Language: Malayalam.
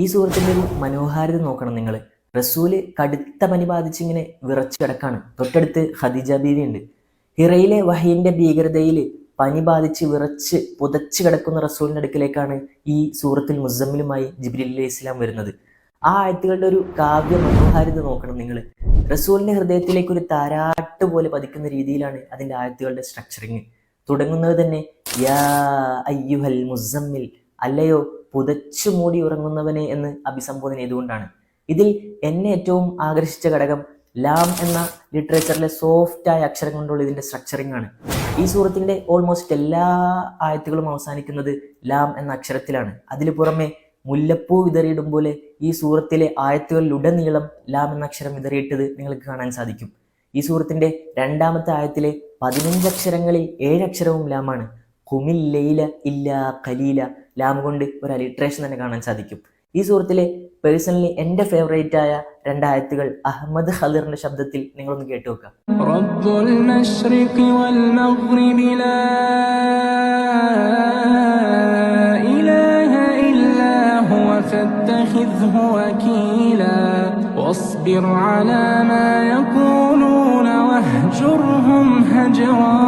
ഈ സുഹൃത്തിന്റെ ഒരു മനോഹാരിത നോക്കണം നിങ്ങൾ റസൂൽ കടുത്ത പനി ബാധിച്ചിങ്ങനെ വിറച്ചു കിടക്കാണ് തൊട്ടടുത്ത് ഖദീജ ബീവി ഉണ്ട്. ഹിറയിലെ വഹീന്റെ ഭീകരതയിൽ പനി ബാധിച്ച് വിറച്ച് പുതച്ച് കിടക്കുന്ന റസൂലിന്റെ അടുക്കിലേക്കാണ് ഈ സൂറത്തിൽ മുസമ്മിലുമായി ജിബ്രീൽ അലൈഹി ഇസ്ലാം വരുന്നത്. ആ ആയത്തുകളുടെ ഒരു കാവ്യ മനോഹാരിത നോക്കണം നിങ്ങൾ റസൂലിന്റെ ഹൃദയത്തിലേക്ക് ഒരു താരാട്ട് പോലെ പതിക്കുന്ന രീതിയിലാണ് അതിന്റെ ആയത്തുകളുടെ സ്ട്രക്ചറിങ് തുടങ്ങുന്നത് തന്നെ യാ അയ്യുഹൽ മുസമ്മിൽ അല്ലയോ പുതച്ചു മൂടി ഉറങ്ങുന്നവനെ എന്ന് അഭിസംബോധന ചെയ്തുകൊണ്ടാണ്. ഇതിൽ എന്നെ ഏറ്റവും ആകർഷിച്ച ഘടകം ലാം എന്ന ലിറ്ററേച്ചറിലെ സോഫ്റ്റായ അക്ഷരം കൊണ്ടുള്ള ഇതിന്റെ സ്ട്രക്ചറിങ് ആണ്. ഈ സൂറത്തിന്റെ ഓൾമോസ്റ്റ് എല്ലാ ആയത്തുകളും അവസാനിക്കുന്നത് ലാം എന്ന അക്ഷരത്തിലാണ്. അതിനു പുറമെ മുല്ലപ്പൂ വിതറിയിടും പോലെ ഈ സൂറത്തിലെ ആയത്തുകളിലുടനീളം ലാം എന്ന അക്ഷരം വിതറിയിട്ടത് നിങ്ങൾക്ക് കാണാൻ സാധിക്കും. ഈ സൂറത്തിന്റെ രണ്ടാമത്തെ ആയത്തിലെ പതിനഞ്ച് അക്ഷരങ്ങളിൽ ഏഴക്ഷരവും ലാമാണ്. കുമിൽ ലൈല ഇല്ല കലീല ലാം കൊണ്ട് ഒരു അലിട്രേഷൻ തന്നെ കാണാൻ സാധിക്കും ഈ സുഹൃത്തിലെ പേഴ്സണലി എൻ്റെ ഫേവറേറ്റ് ആയ രണ്ടായത്തുകൾ അഹമ്മദ് ഖദറിന്റെ ശബ്ദത്തിൽ നിങ്ങളൊന്ന് കേട്ടു നോക്കാം رب المشرق والمغرب لا إله إلا هو فاتخذه وكيلا واصبر على ما يقولون واهجرهم هجرا